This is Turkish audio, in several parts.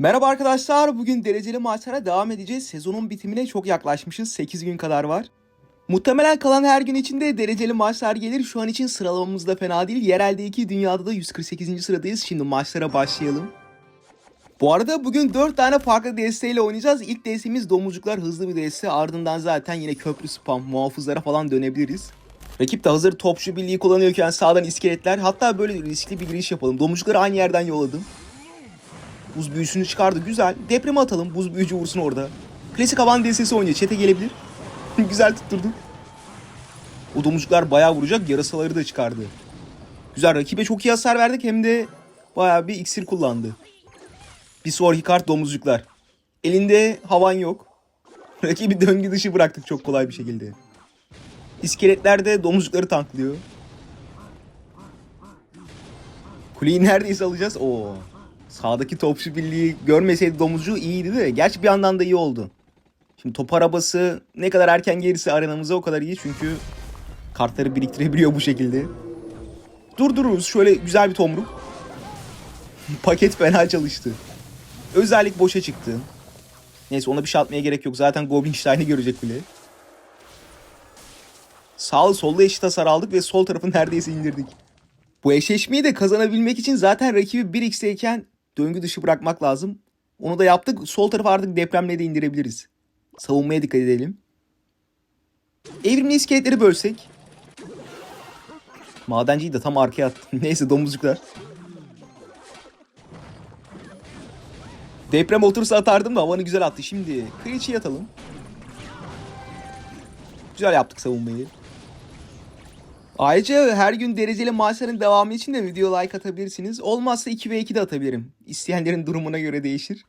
Merhaba arkadaşlar. Bugün dereceli maçlara devam edeceğiz. Sezonun bitimine çok yaklaşmışız. 8 gün kadar var. Muhtemelen kalan her gün içinde dereceli maçlar gelir. Şu an için sıralamamız da fena değil. Yerelde 2, dünyada da 148. sıradayız. Şimdi maçlara başlayalım. Bu arada bugün 4 tane farklı desteğiyle oynayacağız. İlk desteğimiz domuzcuklar hızlı bir deste. Ardından zaten yine köprü spam, muhafızlara falan dönebiliriz. Rakip de hazır topçu birliği kullanıyorken sağdan iskeletler. Hatta böyle riskli bir giriş yapalım. Domuzcukları aynı yerden yolladım. Buz büyüsünü çıkardı. Güzel. Depreme atalım. Buz büyücü vursun orada. Klasik havan destesi oynuyor. Çete gelebilir. Güzel tutturduk. O domuzcuklar bayağı vuracak. Yarasaları da çıkardı. Güzel. Rakibe çok iyi hasar verdik. Hem de bayağı bir iksir kullandı. Bir sonraki kart domuzcuklar. Elinde havan yok. Rakibi döngü dışı bıraktık çok kolay bir şekilde. İskeletler de domuzcukları tanklıyor. Kuleyi neredeyse alacağız. Oo. Sağdaki topçu birliği görmeseydi domuzcuğu iyiydi de. Gerçi bir yandan da iyi oldu. Şimdi top arabası ne kadar erken gelirse arenamıza o kadar iyi. Çünkü kartları biriktirebiliyor bu şekilde. Durdururuz. Şöyle güzel bir tomruk. Paket fena çalıştı. Özellik boşa çıktı. Neyse ona bir şey atmaya gerek yok. Zaten Goblinstein'i görecek bile. Sağlı solda eşit hasar aldık ve sol tarafı neredeyse indirdik. Bu eşleşmeyi de kazanabilmek için zaten rakibi 1x'teyken döngü dışı bırakmak lazım. Onu da yaptık. Sol tarafı artık depremle de indirebiliriz. Savunmaya dikkat edelim. Evrimli iskeletleri bölsek. Madenciyi de tam arkaya attım. Neyse domuzcuklar. Deprem otursa atardım da havanı güzel attı. Şimdi Kreech'i atalım. Güzel yaptık savunmayı. Ayrıca her gün dereceli maçların devamı için de video like atabilirsiniz. Olmazsa 2 ve 2 de atabilirim. İsteyenlerin durumuna göre değişir.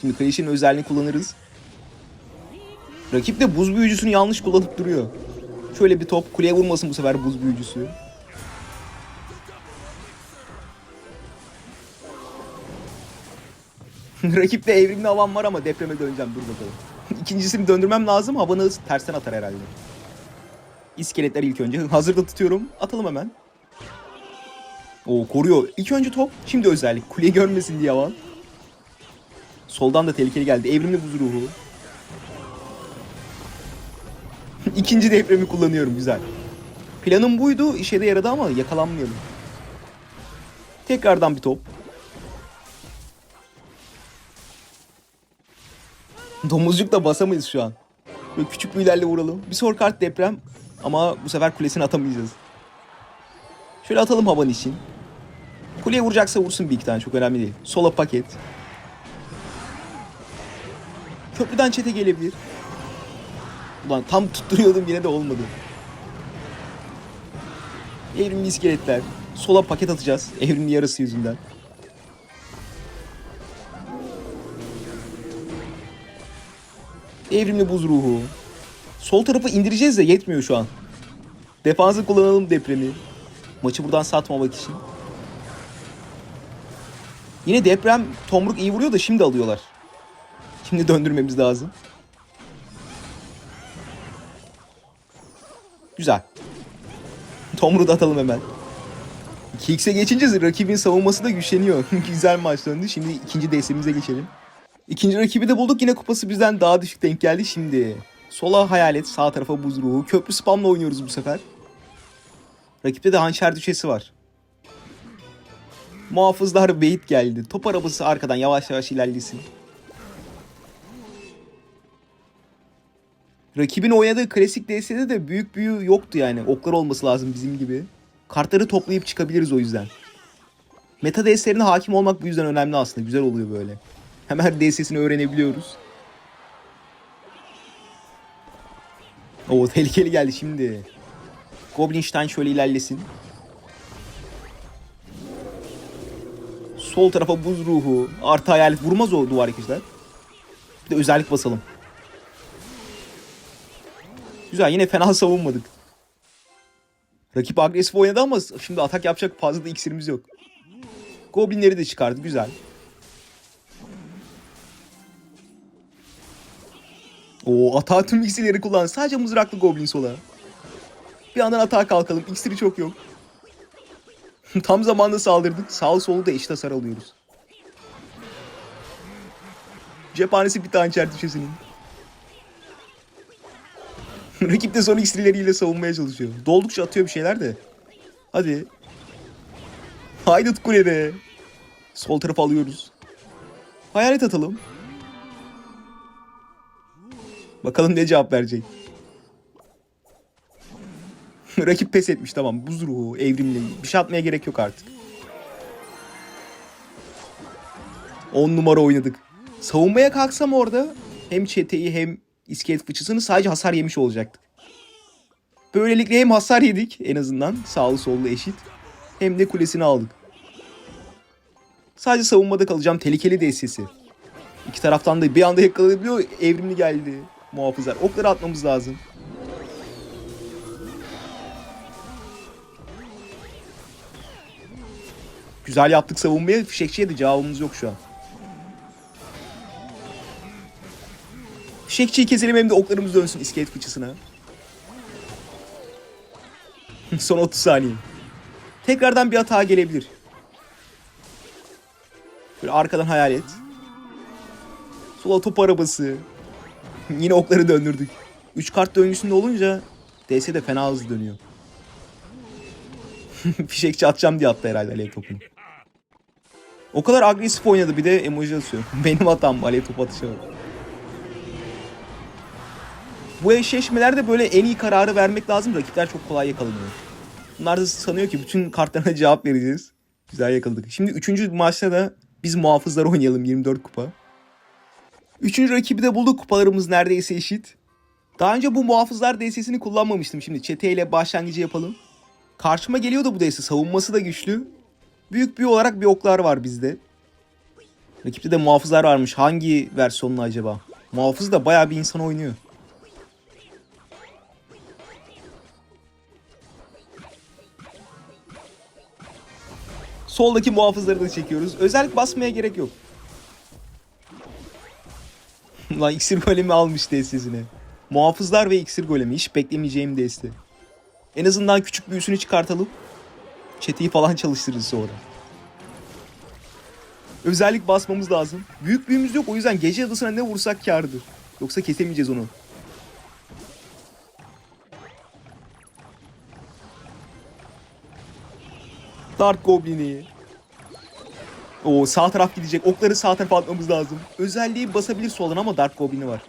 Şimdi Kreech'in özelliğini kullanırız. Rakip de buz büyücüsünü yanlış kullanıp duruyor. Şöyle bir top kuleye vurmasın bu sefer buz büyücüsü. Rakipte evrimli havan var ama depreme döneceğim dur bakalım. İkincisini döndürmem lazım havanı tersten atar herhalde. İskeletler ilk önce. Hazırda tutuyorum. Atalım hemen. Oo koruyor. İlk önce top. Şimdi özellik. Kuleyi görmesin diye havan. Soldan da tehlikeli geldi. Evrimli buz ruhu. İkinci depremi kullanıyorum. Güzel. Planım buydu. İşe de yaradı ama yakalanmayalım. Tekrardan bir top. Domuzcuk da basamayız şu an. Böyle küçük büyülerle vuralım. Bir sor kart deprem. Ama bu sefer kulesini atamayacağız. Şöyle atalım havan için. Kuleye vuracaksa vursun bir iki tane çok önemli değil. Sola paket. Köprüden çete gelebilir. Ulan tam tutturuyordum yine de olmadı. Evrimli iskeletler. Sola paket atacağız. Evrimli yarısı yüzünden. Evrimli buz ruhu. Sol tarafı indireceğiz de yetmiyor şu an. Defansı kullanalım depremi. Maçı buradan satmamak için. Yine deprem tomruk iyi vuruyor da şimdi alıyorlar. Şimdi döndürmemiz lazım. Güzel. Tomruğu da atalım hemen. 2x'e geçince rakibin savunması da güçleniyor. Güzel maç döndü. Şimdi ikinci DS'imize geçelim. İkinci rakibi de bulduk. Yine kupası bizden daha düşük denk geldi şimdi. Sola hayalet, sağ tarafa buz ruhu. Köprü spamla oynuyoruz bu sefer. Rakipte de hançer düşesi var. Muhafızlar beyit geldi. Top arabası arkadan yavaş yavaş ilerlesin. Rakibin oynadığı klasik DS'de de büyük büyü yoktu yani. Oklar olması lazım bizim gibi. Kartları toplayıp çıkabiliriz o yüzden. Meta DS'lerine hakim olmak bu yüzden önemli aslında. Güzel oluyor böyle. Hemen DS'sini öğrenebiliyoruz. Oo tehlikeli geldi şimdi. Goblinstein şöyle ilerlesin. Sol tarafa buz ruhu. Artı hayalet vurmaz o duvar ikizler. Bir de özellik basalım. Güzel yine fena savunmadık. Rakip agresif oynadı ama şimdi atak yapacak fazla da iksirimiz yok. Goblinleri de çıkardı güzel. Oo atağa tüm iksirleri kullan. Sadece mızraklı goblin sola. Bir yandan atağa kalkalım. İksiri çok yok. Tam zamanında saldırdık. Sağ solu da eşit hasar alıyoruz. Cephanesi bir tane çertişesinin. Rakip de son iksirleriyle savunmaya çalışıyor. Doldukça atıyor bir şeyler de. Hadi. Haydut kulede. Sol tarafı alıyoruz. Hayalet atalım. Bakalım ne cevap verecek. Rakip pes etmiş tamam. Buz ruhu, evrimli. Bir şey atmaya gerek yok artık. 10 numara oynadık. Savunmaya kalksam orada hem çeteyi hem iskelet fıçısını sadece hasar yemiş olacaktık. Böylelikle hem hasar yedik en azından sağlı sollu eşit hem de kulesini aldık. Sadece savunmada kalacağım tehlikeli DS'si. İki taraftan da bir anda yakalayabiliyor evrimli geldi. Muhafızlar okları atmamız lazım. Güzel yaptık savunmaya. Fişekçiye de cevabımız yok şu an. Fişekçiyi keselim hem de oklarımız dönsün iskelet fıçısına. Son 30 saniye. Tekrardan bir hata gelebilir. Böyle arkadan hayal et. Sola top arabası. Yine okları döndürdük. 3 kart döngüsünde olunca DS de fena hızlı dönüyor. Fişekçi atacağım diye attı herhalde alev topunu. O kadar agresif oynadı bir de emoji atıyor. Benim hatam alev topu atışı var. Bu eşleşmelerde böyle en iyi kararı vermek lazım. Rakipler çok kolay yakalanıyor. Bunlar da sanıyor ki bütün kartlarına cevap vereceğiz. Güzel yakaladık. Şimdi üçüncü maçta da biz muhafızlar oynayalım 24 kupa. Üçüncü rakibi de bulduk. Kupalarımız neredeyse eşit. Daha önce bu muhafızlar DS'sini kullanmamıştım. Şimdi çeteyle başlangıcı yapalım. Karşıma geliyor da bu DS. Savunması da güçlü. Büyük bir olarak bir oklar var bizde. Rakipte de muhafızlar varmış. Hangi versiyonlu acaba? Muhafız da bayağı bir insan oynuyor. Soldaki muhafızları da çekiyoruz. Özellik basmaya gerek yok. Lan iksir golemi almış destesine. Muhafızlar ve iksir golemi. Hiç beklemeyeceğim deste. En azından küçük büyüsünü çıkartalım. Çeteyi falan çalıştırırız sonra. Özellik basmamız lazım. Büyük büyümüz yok o yüzden gece adasına ne vursak kârdır. Yoksa kesemeyeceğiz onu. Dark Goblin'i. O sağ taraf gidecek. Okları sağ tarafa atmamız lazım. Özelliği basabilir soldan ama Dark Goblin'i var.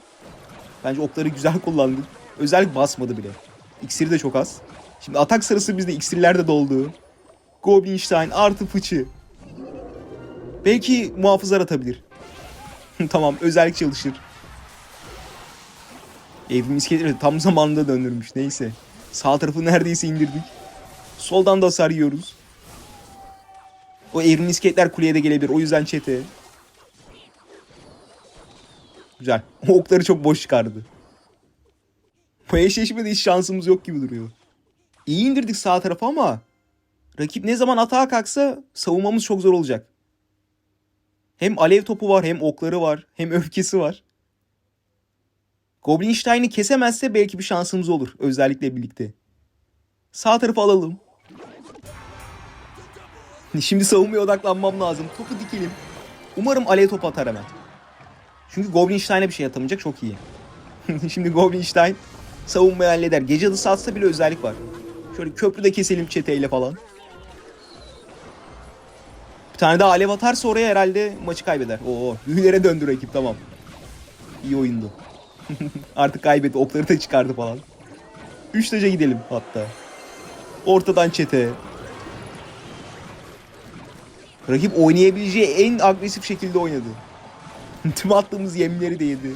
Bence okları güzel kullandık. Özellik basmadı bile. İksiri de çok az. Şimdi atak sırası bizde iksirler de doldu. Goblinstein artı fıçı. Belki muhafızlar atabilir. tamam özellik çalışır. Evrim iskeletleri tam zamanında döndürmüş neyse. Sağ tarafı neredeyse indirdik. Soldan da hasar yiyoruz. O evrimli iskeletler kuleye de gelebilir. O yüzden çete. Güzel. O okları çok boş çıkardı. Bu eşleşmede hiç şansımız yok gibi duruyor. İyi indirdik sağ tarafa ama rakip ne zaman atağa kalksa savunmamız çok zor olacak. Hem alev topu var hem okları var hem öfkesi var. Goblinstein'i kesemezse belki bir şansımız olur özellikle birlikte. Sağ tarafı alalım. Şimdi savunmaya odaklanmam lazım. Topu dikelim. Umarım alev topu atar hemen. Çünkü Goblinstein'e bir şey atamayacak çok iyi. Şimdi Goblinstein savunmayı halleder. Gece adısı atsa bile özellik var. Şöyle köprüde keselim çeteyle falan. Bir tane daha alev atarsa oraya herhalde maçı kaybeder. Oo, büyülere döndü rakip tamam. İyi oyundu. Artık kaybetti. Okları da çıkardı falan. Üç taca gidelim hatta. Ortadan çete. Rakip oynayabileceği en agresif şekilde oynadı. Tüm attığımız yemleri de yedi.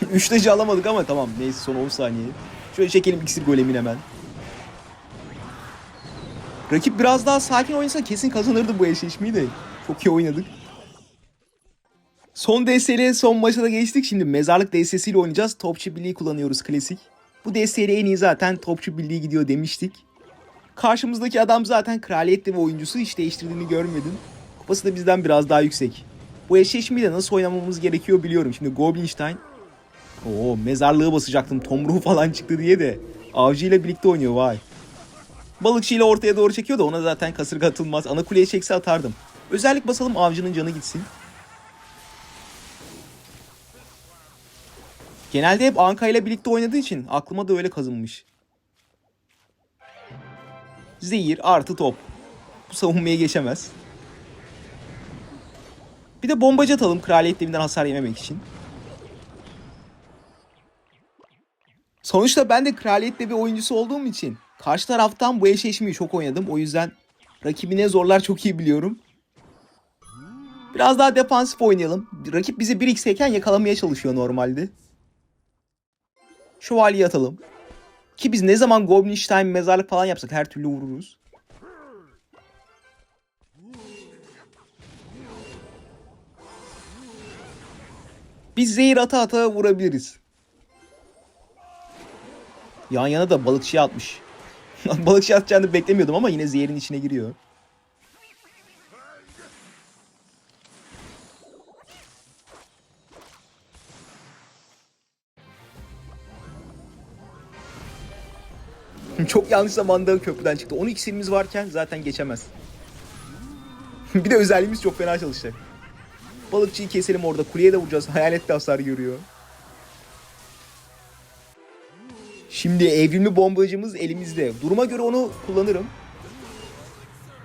Üç tacı alamadık ama tamam neyse son 10 saniye. Şöyle çekelim iksir golemin hemen. Rakip biraz daha sakin oynasa kesin kazanırdı bu eşleşmeyi de. Çok iyi oynadık. Son DS'ye son maça da geçtik. Şimdi mezarlık DS'siyle oynayacağız. Topçu Birliği kullanıyoruz klasik. Bu DS'yle en iyi zaten Topçu Birliği gidiyor demiştik. Karşımızdaki adam zaten kraliyetli ve oyuncusu. Hiç değiştirdiğini görmedim. Kupası da bizden biraz daha yüksek. Bu eşleşmeyi de nasıl oynamamız gerekiyor biliyorum. Şimdi Goblinstein Oo mezarlığı basacaktım tomruğu falan çıktı diye de. Avcı ile birlikte oynuyor vay. Balıkçı ile ortaya doğru çekiyor da ona zaten kasırga atılmaz. Ana kuleye çekse atardım. Özellik basalım avcının canı gitsin. Genelde hep Anka ile birlikte oynadığı için aklıma da öyle kazınmış. Zehir artı top. Bu savunmaya geçemez. Bir de bombacı atalım kraliyet devinden hasar yememek için. Sonuçta ben de kraliyette bir oyuncusu olduğum için karşı taraftan bu eşleşmeyi çok oynadım. O yüzden rakibine zorlar çok iyi biliyorum. Biraz daha defansif oynayalım. Rakip bizi 1x iken yakalamaya çalışıyor normalde. Şövalye atalım. Ki biz ne zaman Goblinstein mezarlık falan yapsak her türlü vururuz. Biz zehir ata ata vurabiliriz. Yan yana da balıkçıya atmış. balıkçı atacağını beklemiyordum ama yine zehirin içine giriyor. Çok yanlış zamanda köprüden çıktı. 10 iksirimiz varken zaten geçemez. bir de özelliğimiz çok fena çalışacak. Balıkçıyı keselim orada. Kuleye de vuracağız. Hayalet de hasar görüyor. Şimdi evrimli bombacımız elimizde. Duruma göre onu kullanırım.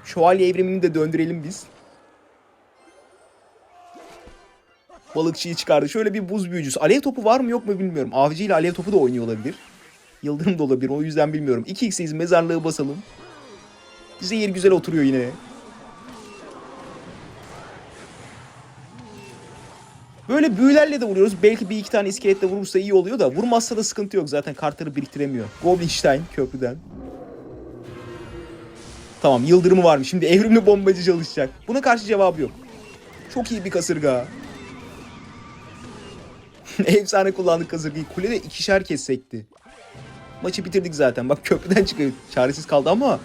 Şövalye evrimini de döndürelim biz. Balıkçıyı çıkardı. Şöyle bir buz büyücüsü. Alev topu var mı yok mu bilmiyorum. Avcı ile alev topu da oynuyor olabilir. Yıldırım da olabilir. O yüzden bilmiyorum. 2x'eyiz mezarlığı basalım. Zehir güzel oturuyor yine. Böyle büyülerle de vuruyoruz. Belki bir iki tane iskeletle vurursa iyi oluyor da vurmazsa da sıkıntı yok. Zaten kartları biriktiremiyor. Goblinstein köprüden. Tamam yıldırımı varmış. Şimdi evrimli bombacı çalışacak. Buna karşı cevabı yok. Çok iyi bir kasırga. Efsane kullandık kasırgayı. Kulede ikişer kez sekti. Maçı bitirdik zaten. Bak köprüden çıkıyor. Çaresiz kaldı ama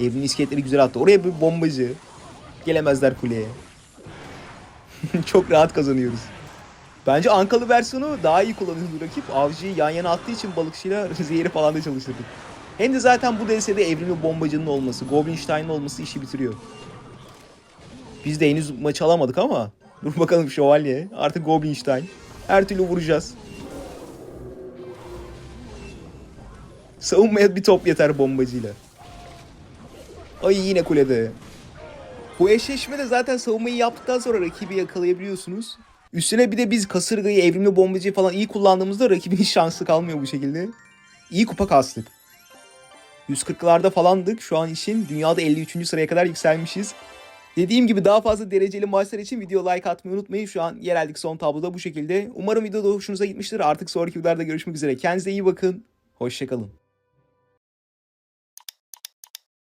evrimli iskeletleri güzel attı. Oraya bir bombacı. Gelemezler kuleye. Çok rahat kazanıyoruz. Bence Ankalı versiyonu daha iyi kullanıyordu rakip. Avcıyı yan yana attığı için balıkçıyla zehiri falan da çalıştırdık. Hem de zaten bu DS'de evrimli bombacının olması, Goblinstein'in olması işi bitiriyor. Biz de henüz maçı alamadık ama dur bakalım şövalye. Artık Goblinstein. Her türlü vuracağız. Savunmaya bir top yeter bombacıyla. Ay yine kulede. Bu eşleşmede zaten savunmayı yaptıktan sonra rakibi yakalayabiliyorsunuz. Üstüne bir de biz kasırgayı, evrimli bombacıyı falan iyi kullandığımızda rakibin hiç şansı kalmıyor bu şekilde. İyi kupa kastık. 140'larda falandık. Şu an için dünyada 53. sıraya kadar yükselmişiz. Dediğim gibi daha fazla dereceli maçlar için video like atmayı unutmayın. Şu an yereldeki son tabloda bu şekilde. Umarım video da hoşunuza gitmiştir. Artık sonraki videolarda görüşmek üzere. Kendinize iyi bakın. Hoşçakalın.